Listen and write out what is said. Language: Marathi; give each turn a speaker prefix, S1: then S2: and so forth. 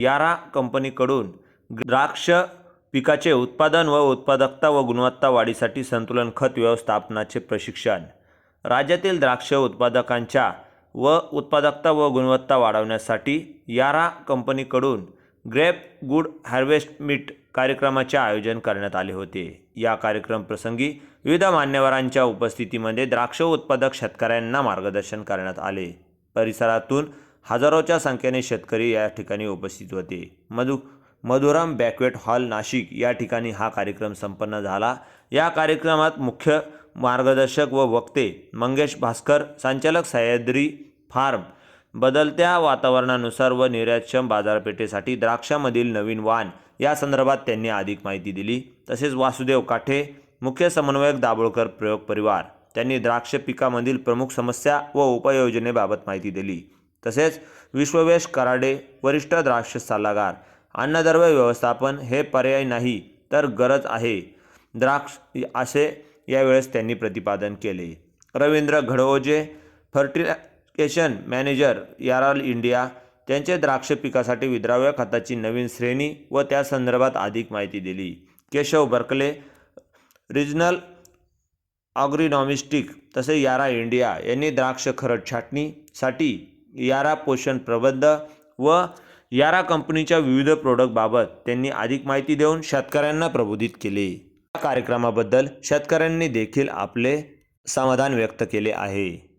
S1: यारा कंपनीकडून द्राक्ष पिकाचे उत्पादन व उत्पादकता व गुणवत्ता वाढीसाठी संतुलन खत व्यवस्थापनाचे प्रशिक्षण. राज्यातील द्राक्ष उत्पादकांच्या व उत्पादकता व गुणवत्ता वाढवण्यासाठी यारा कंपनीकडून ग्रेप गुड हार्वेस्ट मीट कार्यक्रमाचे आयोजन करण्यात आले होते. या कार्यक्रम प्रसंगी विविध मान्यवरांच्या उपस्थितीमध्ये द्राक्ष उत्पादक शेतकऱ्यांना मार्गदर्शन करण्यात आले. परिसरातून हजारोच्या संख्येने शेतकरी या ठिकाणी उपस्थित होते. मधु मधुराम बॅक्वेट हॉल नाशिक या ठिकाणी हा कार्यक्रम संपन्न झाला. या कार्यक्रमात मुख्य मार्गदर्शक व वक्ते मंगेश भास्कर संचालक सह्याद्री फार्म बदलत्या वातावरणानुसार व निर्यातक्षम बाजारपेठेसाठी द्राक्षामधील नवीन वाण या संदर्भात त्यांनी अधिक माहिती दिली. तसेच वासुदेव काठे मुख्य समन्वयक दाभोळकर प्रयोग परिवार त्यांनी द्राक्ष पिकामधील प्रमुख समस्या व उपाययोजनेबाबत माहिती दिली. तसेच विश्ववेश कराडे वरिष्ठ द्राक्ष सल्लागार अन्नद्रव्य व्यवस्थापन हे पर्याय नाही तर गरज आहे. द्राक्ष असे यावेळेस त्यांनी प्रतिपादन केले. रवींद्र घडवोजे फर्टिलायझेशन मॅनेजर याराल इंडिया त्यांचे द्राक्ष पिकासाठी विद्राव्य खताची नवीन श्रेणी व त्या संदर्भात अधिक माहिती दिली. केशव बर्कले रिजनल ऑग्रिनॉमिस्टिक तसे यारा इंडिया यांनी द्राक्ष खरड छाटणीसाठी यारा पोषण प्रबंध व यारा कंपनीच्या विविध प्रोडक्टबाबत त्यांनी अधिक माहिती देऊन शेतकऱ्यांना प्रबोधित केले. या कार्यक्रमाबद्दल शेतकऱ्यांनी देखील आपले समाधान व्यक्त केले आहे.